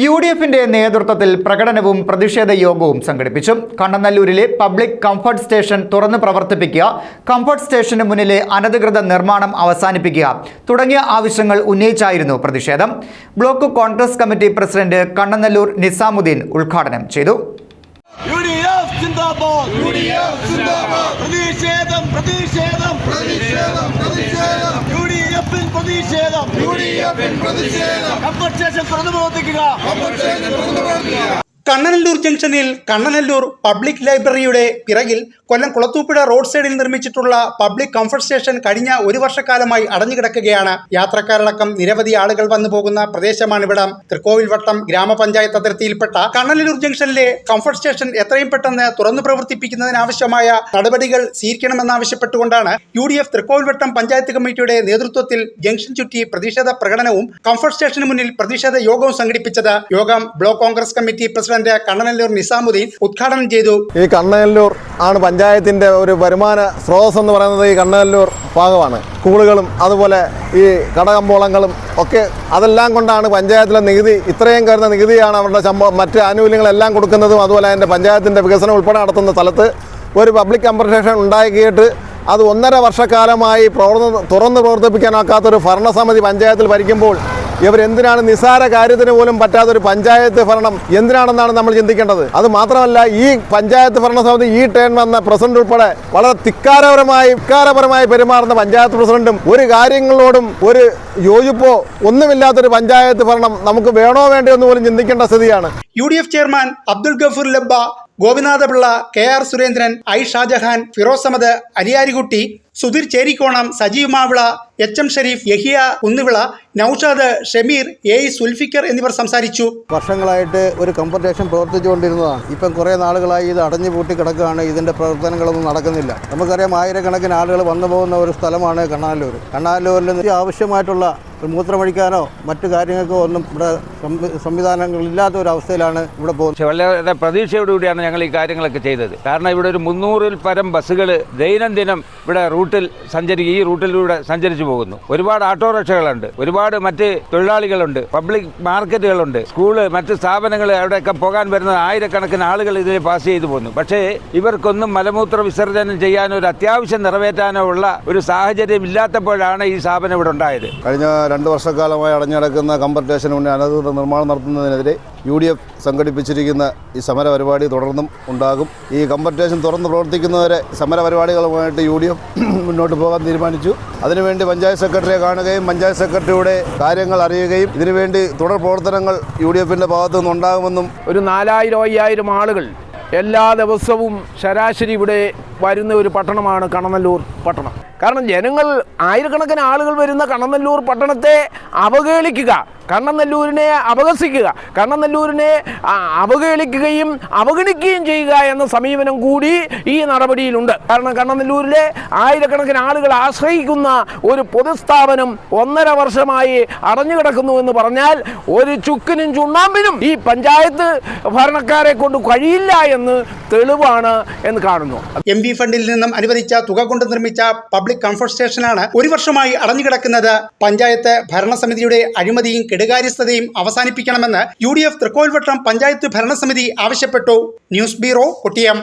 U D എഫിന്റെ നേതൃത്വത്തിൽ പ്രകടനവും പ്രതിഷേധ യോഗവും സംഘടിപ്പിച്ചു. കണ്ണനല്ലൂരിലെ പബ്ലിക് കംഫർട്ട് സ്റ്റേഷൻ തുറന്ന് പ്രവർത്തിപ്പിക്കുക കംഫർട്ട് സ്റ്റേഷന് മുന്നിലെ അനധികൃത നിർമ്മാണം അവസാനിപ്പിക്കുക തുടങ്ങിയ ആവശ്യങ്ങൾ ഉന്നയിച്ചായിരുന്നു പ്രതിഷേധം. Block Congress committee president Kannanallur Nizamuddin ഉദ്ഘാടനം ചെയ്തു. പ്രതിഷേധം പ്രതിഷേധം പ്രതിഷേധം. പ്രതിഷേധം. യു ഡി എഫിൽ പ്രതിഷേധം. സ്റ്റേഷൻ തുറന്നു പ്രവർത്തിക്കുക. കണ്ണനല്ലൂർ ജംഗ്ഷനിൽ കണ്ണനല്ലൂർ പബ്ലിക് ലൈബ്രറിയുടെ പിറകിൽ കൊല്ലം കുളത്തൂപ്പുഴ റോഡ് സൈഡിൽ നിർമ്മിച്ചിട്ടുള്ള പബ്ലിക് കംഫർട്ട് സ്റ്റേഷൻ കഴിഞ്ഞ ഒരു വർഷക്കാലമായി അടഞ്ഞുകിടക്കുകയാണ്. യാത്രക്കാരടക്കം നിരവധി ആളുകൾ വന്നു പോകുന്ന പ്രദേശമാണിവിടം. തൃക്കോവിൽവട്ടം ഗ്രാമപഞ്ചായത്ത് അതിർത്തിയിൽപ്പെട്ട കണ്ണനല്ലൂർ ജംഗ്ഷനിലെ കംഫർട്ട് സ്റ്റേഷൻ എത്രയും പെട്ടെന്ന് തുറന്നു പ്രവർത്തിപ്പിക്കുന്നതിനാവശ്യമായ നടപടികൾ സ്വീകരിക്കണമെന്നാവശ്യപ്പെട്ടുകൊണ്ടാണ് U D F Thrikkovilvattom panchayat കമ്മിറ്റിയുടെ നേതൃത്വത്തിൽ ജംഗ്ഷൻ ചുറ്റി പ്രതിഷേധ പ്രകടനവും കംഫർട്ട് സ്റ്റേഷന് മുന്നിൽ പ്രതിഷേധ യോഗവും സംഘടിപ്പിച്ചത് യോഗം block Congress committee president Kannanallur Nizamuddin ഉദ്ഘാടനം ചെയ്തു. ഈ കണ്ണനല്ലൂർ ആണ് പഞ്ചായത്തിന്റെ ഒരു വരുമാന സ്രോതസ് എന്ന് പറയുന്നത് ഈ കണ്ണനല്ലൂർ ഭാഗമാണ്. സ്കൂളുകളും അതുപോലെ ഈ കടകമ്പോളങ്ങളും ഒക്കെ അതെല്ലാം കൊണ്ടാണ് പഞ്ചായത്തിലെ നികുതി ഇത്രയും കയറുന്ന നികുതിയാണ് അവരുടെ ശമ്പളം മറ്റ് ആനുകൂല്യങ്ങളെല്ലാം കൊടുക്കുന്നതും അതുപോലെ അതിന്റെ പഞ്ചായത്തിന്റെ വികസനം ഉൾപ്പെടെ നടത്തുന്ന സ്ഥലത്ത് ഒരു പബ്ലിക് കമ്പൻസേഷൻ ഉണ്ടാക്കിയിട്ട് അത് ഒന്നര വർഷക്കാലമായി പ്രവർത്തന തുറന്ന് പ്രവർത്തിപ്പിക്കാനാക്കാത്തൊരു ഭരണസമിതി പഞ്ചായത്തിൽ ഭരിക്കുമ്പോൾ ഇവരെന്തിനാണ് നിസാര കാര്യത്തിന് പോലും പറ്റാത്തൊരു പഞ്ചായത്ത് ഭരണം? എന്തിനാണെന്നാണ് നമ്മൾ ചിന്തിക്കേണ്ടത്? അത് മാത്രമല്ല ഈ പഞ്ചായത്ത് ഭരണസമിതി ഈ ടേൺ വന്ന പ്രസിഡന്റ് ഉൾപ്പെടെ വളരെ തിക്കാരപരമായി ഇക്കാരപരമായി പെരുമാറുന്ന പഞ്ചായത്ത് പ്രസിഡന്റും ഒരു കാര്യങ്ങളോടും ഒരു യോജിപ്പോ ഒന്നുമില്ലാത്തൊരു പഞ്ചായത്ത് ഭരണം നമുക്ക് വേണോ വേണ്ടോ എന്ന് പോലും ചിന്തിക്കേണ്ട സ്ഥിതിയാണ്. U D F chairman Abdul Gafoor Labba Gopinathapillai K R Surendran I Shajahan Firoz Ahammed Ariyarikutty Sudheer Cherikkonam Sajeev Mavila H M Shareef Yahiya Kunnuvila Noushad Shameer A Sulfikar എന്നിവർ സംസാരിച്ചു. വർഷങ്ങളായിട്ട് ഒരു കമ്പർട്ടേഷൻ പ്രവർത്തിച്ചുകൊണ്ടിരുന്നതാണ്. ഇപ്പം കുറേ നാളുകളായി ഇത് അടഞ്ഞു പൂട്ടി കിടക്കുകയാണ്. ഇതിന്റെ പ്രവർത്തനങ്ങളൊന്നും നടക്കുന്നില്ല. നമുക്കറിയാം ആയിരക്കണക്കിന് ആളുകൾ വന്നു പോകുന്ന ഒരു സ്ഥലമാണ് കണ്ണാലൂർ. കണ്ണാലൂരിൽ ആവശ്യമായിട്ടുള്ള മൂത്രമൊഴിക്കാനോ മറ്റു കാര്യങ്ങൾക്കോ ഒന്നും ഇവിടെ സംവിധാനങ്ങൾ സംവിധാനങ്ങളില്ലാത്ത ഒരു അവസ്ഥയിലാണ് ഇവിടെ പോകുന്നത്. വളരെ പ്രതീക്ഷയോടുകൂടിയാണ് ഞങ്ങൾ ഈ കാര്യങ്ങളൊക്കെ ചെയ്തത്. കാരണം ഇവിടെ ഒരു മുന്നൂറിൽ പരം ബസ്സുകൾ ദൈനംദിനം ഇവിടെ റൂട്ടിൽ സഞ്ചരി ഈ റൂട്ടിലൂടെ സഞ്ചരിച്ചു പോകുന്നു. ഒരുപാട് ഓട്ടോറിക്ഷകളുണ്ട്. ഒരുപാട് മറ്റ് തൊഴിലാളികളുണ്ട്. പബ്ലിക് മാർക്കറ്റുകളുണ്ട്. സ്കൂൾ മറ്റ് സ്ഥാപനങ്ങൾ അവിടെയൊക്കെ പോകാൻ വരുന്ന ആയിരക്കണക്കിന് ആളുകൾ ഇതിൽ പാസ് ചെയ്തു പോകുന്നു. പക്ഷേ ഇവർക്കൊന്നും മലമൂത്ര വിസർജനം ചെയ്യാനോ ഒരു അത്യാവശ്യം നിറവേറ്റാനോ ഉള്ള ഒരു സാഹചര്യം ഇല്ലാത്തപ്പോഴാണ് ഈ സ്ഥാപനം ഇവിടെ ഉണ്ടായത്. കഴിഞ്ഞ രണ്ട് വർഷക്കാലമായി അടഞ്ഞടക്കുന്ന കമ്പർട്ടേഷന് മുന്നേ അനധികൃത നിർമ്മാണം നടത്തുന്നതിനെതിരെ യു ഡി എഫ് സംഘടിപ്പിച്ചിരിക്കുന്ന ഈ സമര പരിപാടി തുടർന്നും ഉണ്ടാകും. ഈ കമ്പർട്ടേഷൻ തുറന്ന് പ്രവർത്തിക്കുന്നവരെ സമര പരിപാടികളുമായിട്ട് യു ഡി എഫ് മുന്നോട്ട് പോകാൻ തീരുമാനിച്ചു. അതിനുവേണ്ടി പഞ്ചായത്ത് സെക്രട്ടറിയെ കാണുകയും പഞ്ചായത്ത് സെക്രട്ടറിയുടെ കാര്യങ്ങൾ അറിയുകയും ഇതിനുവേണ്ടി തുടർ പ്രവർത്തനങ്ങൾ യു ഡി എഫിന്റെ ഭാഗത്തു നിന്നുണ്ടാകുമെന്നും ഒരു നാലായിരം അയ്യായിരം ആളുകൾ എല്ലാ ദിവസവും ശരാശരി ഇവിടെ വരുന്ന ഒരു പട്ടണമാണ് കണനല്ലൂർ പട്ടണം. കാരണം ജനങ്ങൾ ആയിരക്കണക്കിന് ആളുകൾ വരുന്ന കണനല്ലൂർ പട്ടണത്തെ അവഹേളിക്കുക കണ്ണനല്ലൂരിനെ അപഹസിക്കുക കണ്ണനല്ലൂരിനെ അവഗണിക്കുകയും അവഗണിക്കുകയും ചെയ്യുക എന്ന സമീപനം കൂടി ഈ നടപടിയിലുണ്ട്. കാരണം കണ്ണനല്ലൂരിലെ ആയിരക്കണക്കിന് ആളുകൾ ആശ്രയിക്കുന്ന ഒരു പൊതുസ്ഥാപനം ഒന്നര വർഷമായി അടഞ്ഞുകിടക്കുന്നു എന്ന് പറഞ്ഞാൽ ഒരു ചുക്കിനും ചുണ്ണാമ്പിനും ഈ പഞ്ചായത്ത് ഭരണക്കാരെ കൊണ്ട് കഴിയില്ല എന്ന് തെളിവാണ് എന്ന് കാണുന്നു. എം വി ഫണ്ടിൽ നിന്നും അനുവദിച്ച തുക കൊണ്ട് നിർമ്മിച്ച പബ്ലിക് കംഫർട്ട് സ്റ്റേഷനാണ് ഒരു വർഷമായി അടഞ്ഞുകിടക്കുന്നത്. പഞ്ചായത്ത് ഭരണസമിതിയുടെ അഴിമതിയും കെടുകാര്യസ്ഥതയും അവസാനിപ്പിക്കണമെന്ന് U D F Thrikkolvattom panchayat ഭരണസമിതി ആവശ്യപ്പെട്ടു. News bureau Kottiyam.